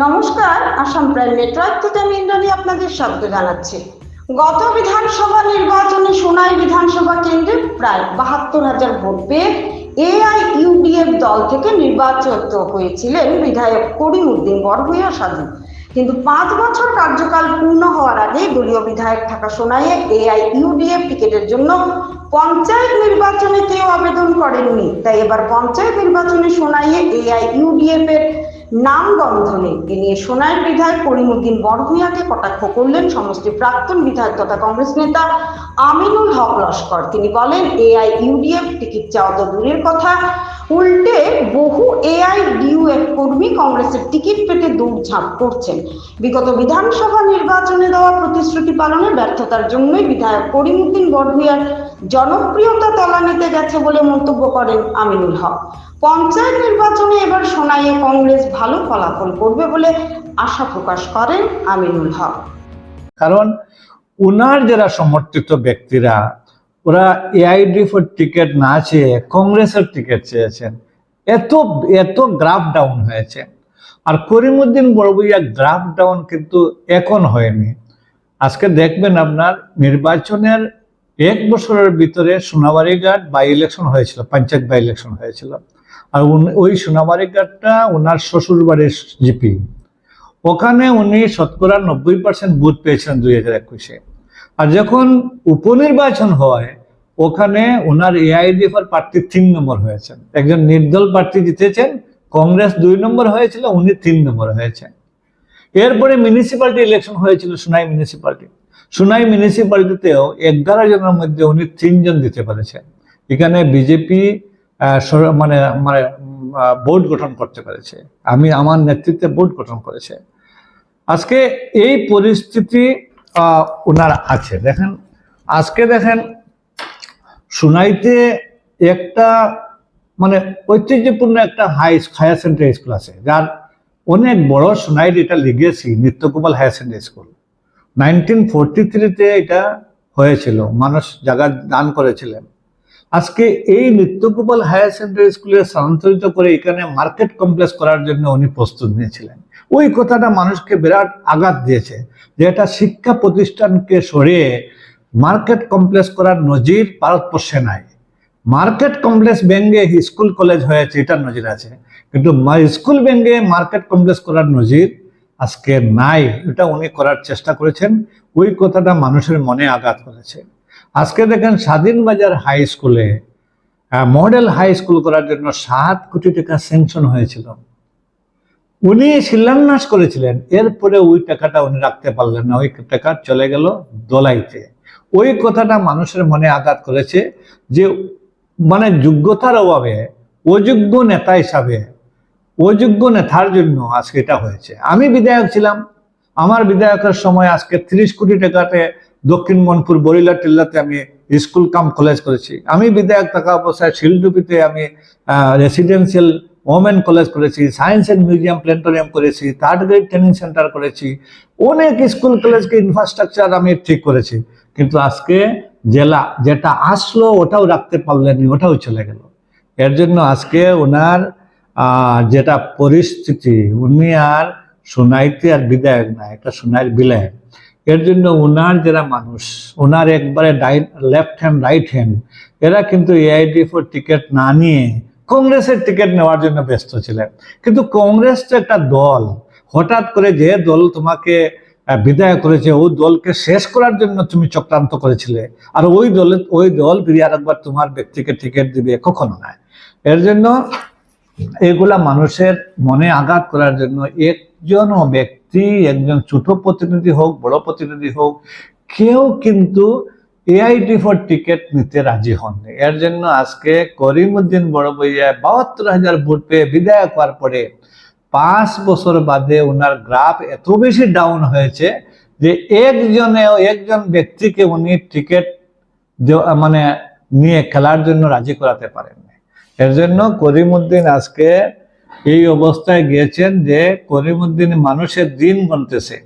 নমস্কার, Assam prime network থেকে আমি ইন্দ্রাণী আপনাদের স্বাগত জানাচ্ছি। গত বিধানসভা নির্বাচনে সোনাই বিধানসভা কেন্দ্রে প্রায় বাহাত্তর হাজার ভোট পেয়ে এআইইউডিএফ দল থেকে নির্বাচিত হয়েছিলেন বিধায়ক করিম উদ্দিন বড়ভূয়া সাধু। কিন্তু পাঁচ বছর কার্যকাল পূর্ণ হওয়ার আগে দলীয় বিধায়ক থাকা সোনাইয়ে এআইইউডিএফ টিকেটের জন্য পঞ্চায়েত নির্বাচনে কেউ আবেদন করেননি। তাই এবার পঞ্চায়েত নির্বাচনে সোনাইয়ে এআইইউডিএফ এর নাম গন্ধ নেই এ নিয়ে সোনাইয়ের বিধায়ক করিমুদ্দিন বড়ভূয়াকে কটাক্ষ করলেন সমষ্টি প্রাক্তন বিধায়ক তথা কংগ্রেস নেতা আমিনুল হক লস্কর। তিনি বলেন এআই ইউডিএফ টিকিট চাওয়া তো দূরের কথা। উল্টে বহু এআই ডিউএফ কর্মী কংগ্রেসের টিকিট পেতে দৌড়ঝাঁপ করছেন। বিগত বিধানসভা নির্বাচনে দেওয়া প্রতিশ্রুতি পালনে ব্যর্থতার জন্যই বিধায়ক করিমুদ্দিন বড়ভূয়ার জনপ্রিয়তা তলানিতে গেছে বলে মন্তব্য করেন আমিনুল হক। পঞ্চায়েত নির্বাচনে এবার সোনাইয়ে কংগ্রেস ভালো ফলাফল করবে বলে আশা প্রকাশ করেন আমিনুল হক। কারণ ওনার যারা সমর্থিত ব্যক্তিরা ওরা এআইডি ফর টিকিট না চেয়ে কংগ্রেসের টিকিট চেয়েছেন। এত এত গ্রাফ ডাউন হয়েছে। আর করিমুদ্দিন বড়বইয়া গ্রাফ ডাউন কিন্তু এখন হয়নি। আজকে দেখবেন আপনার নির্বাচনের এক বছরের ভিতরে সোনাবাড়িঘাট বাই ইলেকশন হয়েছিল, পঞ্চায়েত বাই ইলেকশন হয়েছিল। আর ওই সোনাবাড়িঘাটটা ওনার শ্বশুর বাড়ির জিপি ওখানে উনি শতকরা নব্বই পার্সেন্ট বুথ পেয়েছেন দুই হাজার একুশে। আর যখন উপনির্বাচন হয়, ওখানে ওনার এআইডিএফ এর প্রার্থী তিন নম্বর হয়েছেন। একজন নির্দল প্রার্থী জিতেছেন, কংগ্রেস দুই নম্বর হয়েছিল, উনি তিন নম্বর হয়েছেন। এরপরে মিউনিসিপ্যালিটি ইলেকশন হয়েছিল সোনাই মিউনিসিপ্যালিটি। সোনাই মিউনিসিপ্যালিটিতেও এগারো জনের মধ্যে উনি তিনজন দিতে পেরেছেন এখানে বিজেপি মানে মানে বোর্ড গঠন করতে পেরেছে। আমি, আমার নেতৃত্বে বোর্ড গঠন করেছে। আজকে এই পরিস্থিতি ওনার আছে। দেখেন, আজকে দেখেন, সুনাইতে একটা মানে ঐতিহ্যপূর্ণ একটা হাই হায়ার সেকেন্ডারি স্কুল আছে, যার অনেক বড় সোনাইর এটা লিগেছি Nityagopal higher secondary school nineteen forty থ্রিতে এটা হয়েছিল, মানুষ জায়গা দান করেছিলেন। আজকে এই নিত্যগোপাল হায়ার সেকেন্ডারি স্কুলে স্থানান্তরিত করে এখানে মার্কেট কমপ্লেক্স করার জন্য উনি প্রস্তুত নিয়েছিলেন। ওই কথাটা মানুষকে বিরাট আঘাত দিয়েছে যে এটা শিক্ষা প্রতিষ্ঠানকে সরিয়ে মার্কেট কমপ্লেক্স করার নজির ভারতবর্ষে নাই। মার্কেট কমপ্লেক্স ব্যঙ্গে স্কুল কলেজ হয়েছে, এটার নজির আছে। কিন্তু স্কুল ব্যঙ্গে মার্কেট কমপ্লেক্স করার নজির আজকে নাই, এটা উনি করার চেষ্টা করেছেন। ওই কথাটা মানুষের মনে আঘাত করেছে। আজকে দেখেন স্বাধীন বাজার হাই স্কুলে মডেল হাই স্কুল করার জন্য সাত কোটি টাকা স্যাংশন হয়েছিল। উনি শিলান্যাস করেছিলেন, এরপরে ওই টাকাটা উনি রাখতে পারলেন না, ওই টাকা চলে গেল দোলাইতে। ওই কথাটা মানুষের মনে আঘাত করেছে যে মানে যোগ্যতার অভাবে, অযোগ্য নেতা হিসাবে, অযোগ্য নেতার জন্য আজকে এটা হয়েছে। আমি বিধায়ক ছিলাম, আমার বিধায়কের সময় আজকে ত্রিশ কোটি টাকাতে দক্ষিণ মনপুর বরিলা টিল্লাতে আমি স্কুল কাম কলেজ করেছি। আমি বিধায়ক থাকা অবস্থায় শিলডুপিতে আমি রেসিডেন্সিয়াল ওমেন কলেজ করেছি সায়েন্স অ্যান্ড মিউজিয়াম প্ল্যানেটোরিয়াম করেছি থার্ড গ্রেড ট্রেনিং সেন্টার করেছি। অনেক স্কুল কলেজকে ইনফ্রাস্ট্রাকচার আমি ঠিক করেছি। কিন্তু আজকে জেলা, যেটা আসলো ওটাও রাখতে পারলেনি, ওটাও চলে গেল। এর জন্য আজকে ওনার যেটা পরিস্থিতি, উনি আর সোনাইতে আর বিধায়ক না একটা সোনাইয়ের বিলায়ক এর জন্য ওনার যারা মানুষ ওনার একবারে লেফট হ্যান্ড রাইট হ্যান্ড এরা কিন্তু এআইডি ফোর টিকিট না নিয়ে কংগ্রেসের টিকিট নেওয়ার জন্য ব্যস্ত ছিলেন। কিন্তু কংগ্রেস তো একটা দল, হঠাৎ করে যে দল তোমাকে বিদায় করেছে ওই দলকে শেষ করার জন্য তুমি চক্রান্ত করেছিলে। আর ওই দলে, ওই দল ফিরে আরেকবার তোমার ব্যক্তিকে টিকিট দিবে কখনো নয় এর জন্য এগুলা মানুষের মনে আঘাত করার জন্য একজন ব্যক্তি, একজন ছোট প্রতিনিধি হোক, বড় প্রতিনিধি হোক, কেউ কিন্তু এআইটি ফর টিকিট নিতে রাজি হননি। এর জন্য আজকে করিমউদ্দিন বড় বইয়া বাহাত্তর হাজার ভোট পেয়ে বিদায় হওয়ার পরে পাঁচ বছর বাদে ওনার গ্রাফ এত বেশি ডাউন হয়েছে যে একজনে একজন ব্যক্তিকে উনি টিকিট মানে নিয়ে খেলার জন্য রাজি করাতে পারেননি। এর জন্য করিমউদ্দিন আজকে এই অবস্থায় গিয়েছেন যে করিমুদ্দিন মানুষের দিন গুনতেছে।